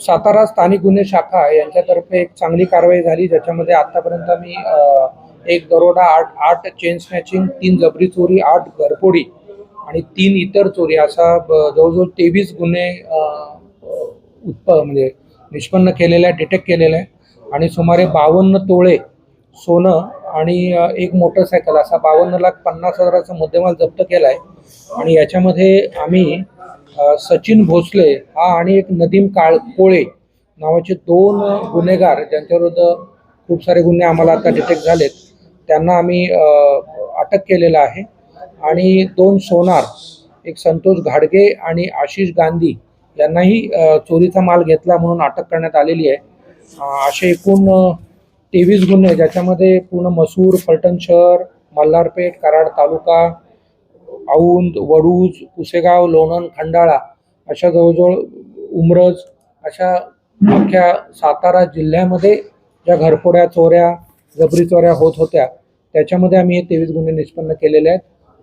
सातारा स्थानिक गुन्हे शाखा यांच्यातर्फे एक चांगली कारवाई झाली ज्याच्यामध्ये आतापर्यंत आम्ही एक दरोडा आठ आठ चेन स्नॅचिंग तीन जबरी चोरी आठ घरपोडी आणि तीन इतर चोरी असा ब- जवळजवळ तेवीस गुन्हे उत्प म्हणजे निष्पन्न केलेले आहे डिटेक्ट केलेले आहे आणि सुमारे बावन्न तोळे सोनं आणि एक मोटरसायकल असा बावन्न लाख पन्नास हजाराचा मुद्देमाल जप्त केला आहे आणि याच्यामध्ये आम्ही सचिन भोसले हा आणि एक नदीम काळ कोळे नावाचे दोन गुन्हेगार ज्यांच्याविरुद्ध खूप सारे गुन्हे आम्हाला आता डिटेक्ट झालेत. त्यांना आम्ही अटक केलेलं आहे. आणि दोन सोनार एक संतोष घाडगे आणि आशिष गांधी यांनाही चोरीचा माल घेतला म्हणून अटक करण्यात आलेली आहे. असे एकूण तेवीस गुन्हे ज्याच्यामध्ये पूर्ण मसूर फलटण शहर मल्हारपेठ कराड तालुका औंद वडूज पुसेगाव लोणंद खंडाळा अशा जवळजवळ उमरज अशा अख्ख्या सातारा जिल्ह्यामध्ये ज्या घरफोड्या चोऱ्या जबरी चोऱ्या होत होत्या त्याच्यामध्ये आम्ही हे तेवीस गुन्हे निष्पन्न केलेले आहेत.